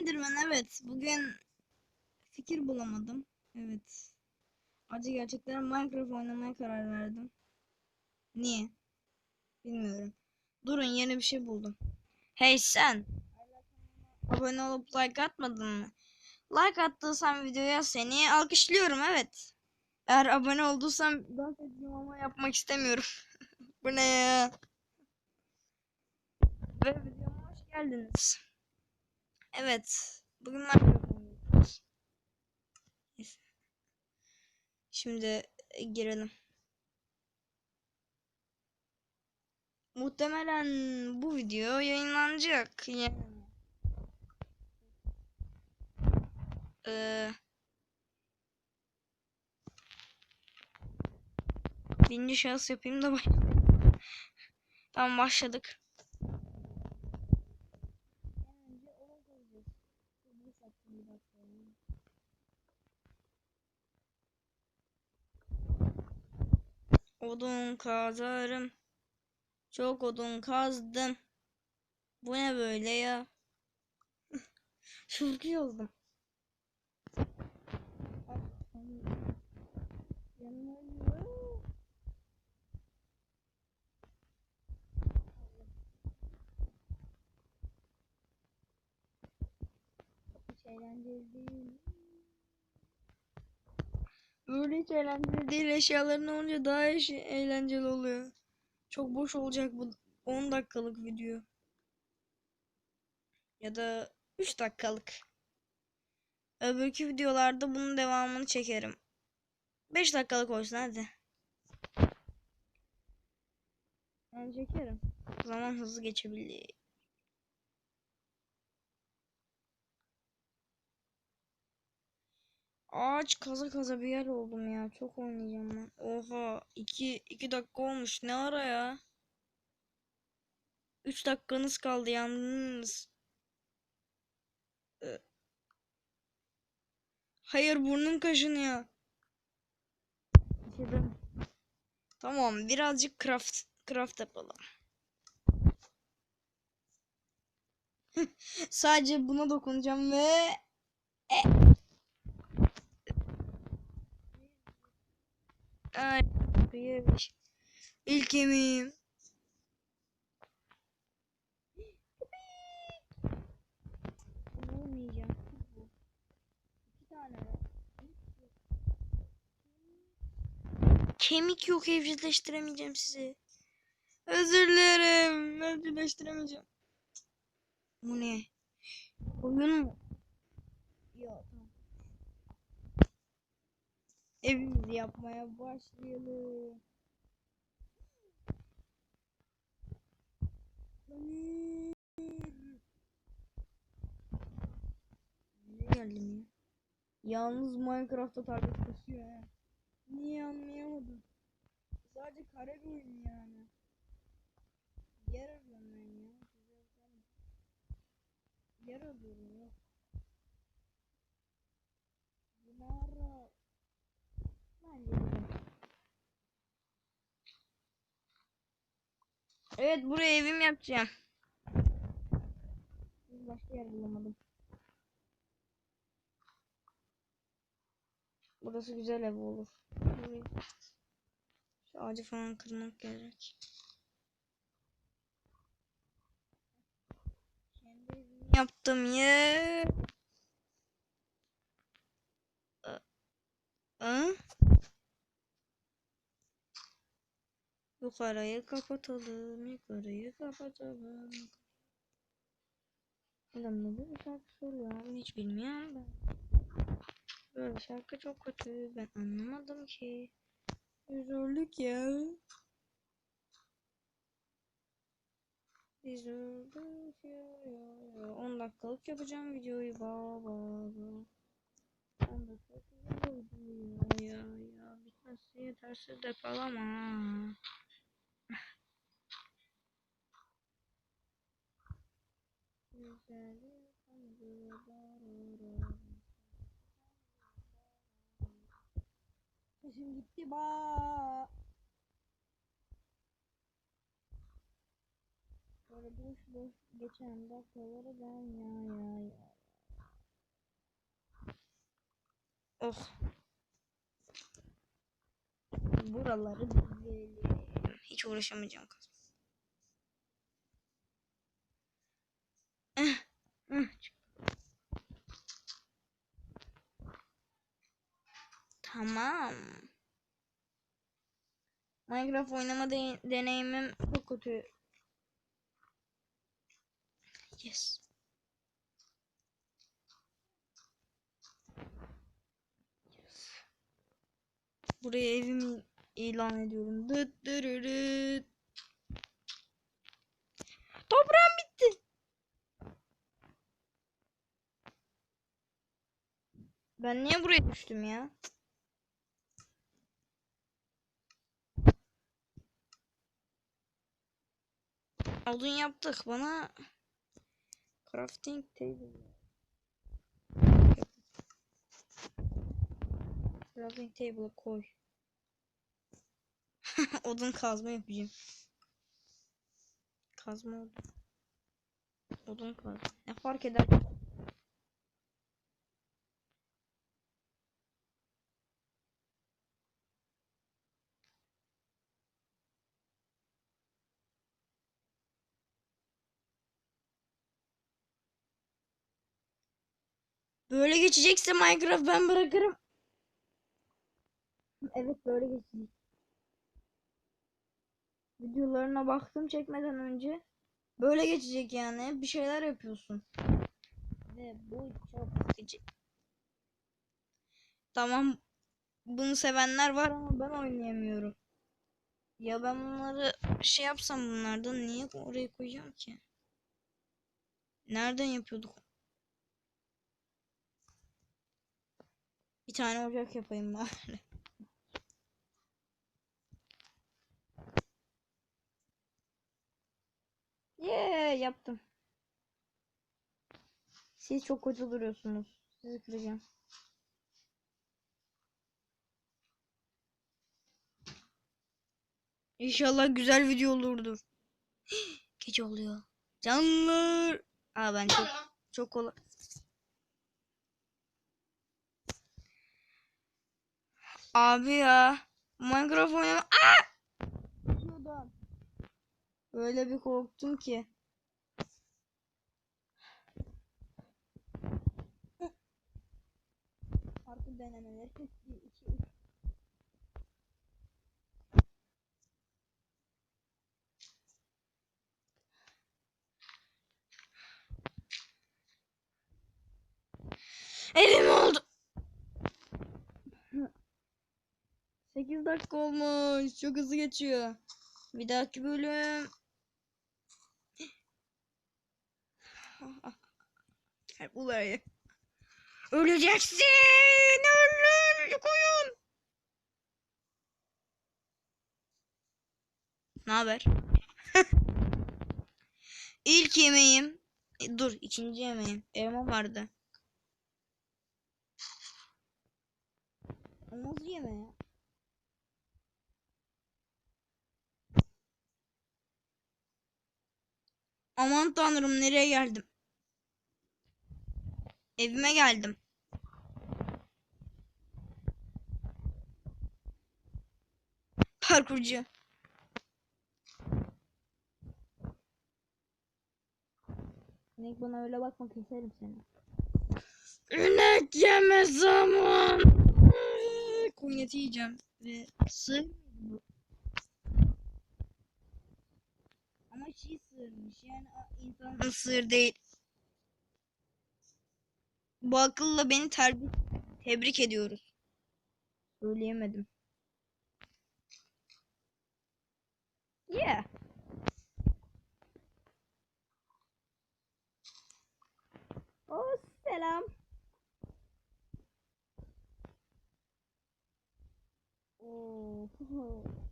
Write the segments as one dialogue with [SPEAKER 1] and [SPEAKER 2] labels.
[SPEAKER 1] Enderman evet. Bugün fikir bulamadım. Evet. Acı gerçekten Minecraft oynamaya karar verdim. Niye? Bilmiyorum. Durun yeni bir şey buldum. Hey sen. Abone olup like atmadın mı? Like attıysan videoya seni alkışlıyorum evet. Eğer abone olduysan dans ediyorum ama yapmak istemiyorum. Bu ne ya? Ve videoma hoş geldiniz. Evet. Bugün. Neyse. Şimdi e, girelim. Muhtemelen bu video yayınlanacak. Yani. Ee, birinci şahıs yapayım da tamam başladık. Odun kazarım. Çok odun kazdım. Bu ne böyle ya? Oldum. Hiç eğlenceli. Böyle hiç eğlenceli değil. Eşyaların olunca daha eğlenceli oluyor. Çok boş olacak bu 10 dakikalık video. Ya da 3 dakikalık. Öbürkü videolarda bunun devamını çekerim. 5 dakikalık olsun hadi. Ben çekerim. Zaman hızlı geçebilir. Ağaç kaza kaza bir yer oldum ya. Çok oynayacağım ben. Oha. 2 2 dakika olmuş. Ne ara ya? 3 dakikanız kaldı yalnız. Ee, Hayır burnum kaşınıyor. İçerim. Tamam birazcık craft craft yapalım. Sadece buna dokunacağım ve e. Ay, yemiş. İlk yemeğim. Vurmayacağım. İki tane var. Kemik yok evcilleştiremeyeceğim sizi. Özür dilerim. Evcilleştiremeyeceğim. Bu ne? Oyun mu? Yok tamam. Evimizi yapmaya başlayalım. Nereye geldim ya? Yalnız Minecraft'ta tablet kasıyor he. Niye anlayamadım. Sadece kare bir oyun yani. Yer arıyorum ben ya. Yer arıyorum yok. Evet buraya evim yapacağım. Başka yer bulamadım. Burası güzel ev olur. Burayı- Şu ağacı falan kırmak gerek. Yaptım ya. Hı? Yukarıyı kapatalım, yukarıyı kapatalım. Adamda bir şarkı soruyor abi hiç bilmiyorum ben. Böyle şarkı çok kötü ben anlamadım ki. Üzüldük ya. Biz ya, ya, ya. 10 dakikalık yapacağım videoyu baba. 10 dakika güzel oldu ya ya ya. Bitmesi yetersiz depolama. Sesim gitti ba. Böyle boş boş geçen dakikaları ben ya ya ya. Oh. Buraları dizelim. Hiç uğraşamayacağım eh. Tamam. Minecraft oynama de- deneyimim çok kötü. Yes. Buraya evimi ilan ediyorum. Dıt dırırıt. Toprağım bitti. Ben niye buraya düştüm ya? Odun yaptık bana crafting table crafting table koy. Odun kazma yapacağım. Kazma odun. Odun kazma. Ne fark eder? Böyle geçecekse Minecraft ben bırakırım. Evet böyle geçecek. Videolarına baktım çekmeden önce. Böyle geçecek yani. Bir şeyler yapıyorsun. Ve bu çok sıkıcı. Tamam. Bunu sevenler var ama ben oynayamıyorum. Ya ben bunları şey yapsam bunlardan niye oraya koyacağım ki? Nereden yapıyorduk? Bir tane ocak yapayım bari. Yeah, yaptım. Siz çok kötü duruyorsunuz. Sizi kıracağım. İnşallah güzel video olurdur. Gece oluyor. Canlar. Aa ben çok çok kolay. Abi ya. Minecraft oynama. Aa! Öyle bir korktum ki. Farklı denemeler. 1, 2, 3. Elim oldu. 8 dakika olmuş. Çok hızlı geçiyor. Bir dahaki bölüm. Gel buraya. Öleceksin. Ölür. Koyun. Ne haber? İlk yemeğim. E, Dur ikinci yemeğim. Elma vardı. Nasıl yemeği? Aman tanrım nereye geldim? Evime geldim. Parkurcu. İnek bana öyle bakma keserim seni. İnek yeme zaman. Koyun eti yiyeceğim. Ve bu? Ama şey sığırmış yani insan sığır değil. Bu akılla beni terbi- tebrik ediyoruz. Söyleyemedim. Yeah. Oh selam. Oo.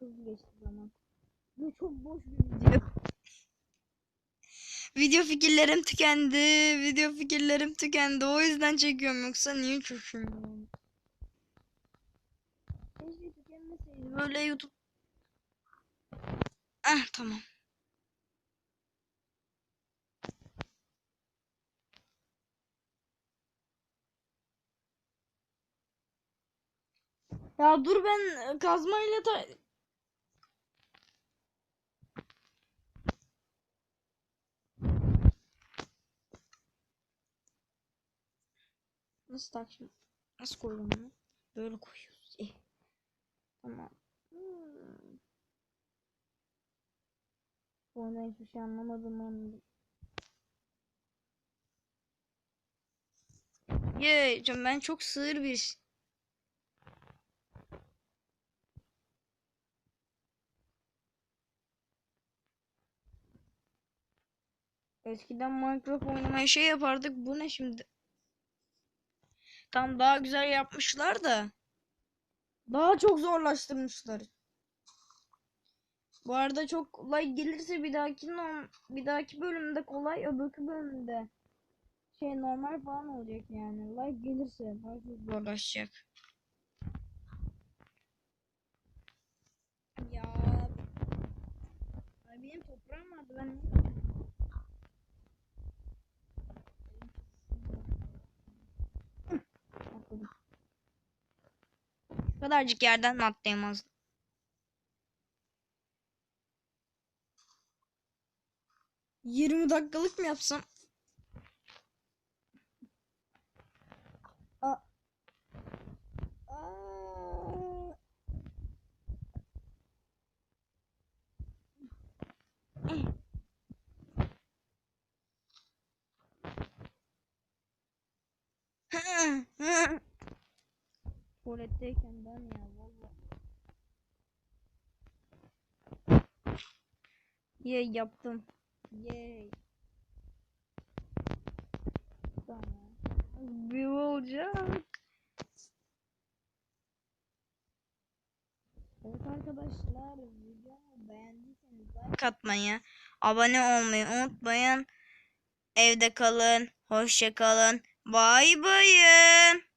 [SPEAKER 1] çok hızlı geçti zaman. Ve çok boş bir video. video fikirlerim tükendi. Video fikirlerim tükendi. O yüzden çekiyorum yoksa niye çekiyorum? Keşke tükenmeseydi. Böyle YouTube. Ah tamam. Ya dur ben kazmayla ta Nasıl tak şimdi? Nasıl koydum bunu? Böyle koyuyoruz. Eh. Tamam. Hmm. Bu arada hiçbir şey anlamadım anladım. Ye, canım ben çok sığır bir Eskiden Minecraft oynamaya şey yapardık. Bu ne şimdi? Tam daha güzel yapmışlar da. Daha çok zorlaştırmışlar. Bu arada çok kolay gelirse bir dahaki bir dahaki bölümde kolay öbürkü bölümde şey normal falan olacak yani. Like gelirse daha çok zorlaşacak. Ya Ay benim toprağım vardı ben ne Atladım. Şu kadarcık yerden atlayamazdım? Yirmi dakikalık mı yapsam? Aa. Aa. Eh. Tuvaletteyken ben ya valla. Ye yaptım. Yay. Tamam. Bir olacak. Evet arkadaşlar videomu beğendiyseniz like atmayı, abone olmayı unutmayın. Evde kalın, hoşça kalın. Bay bayın.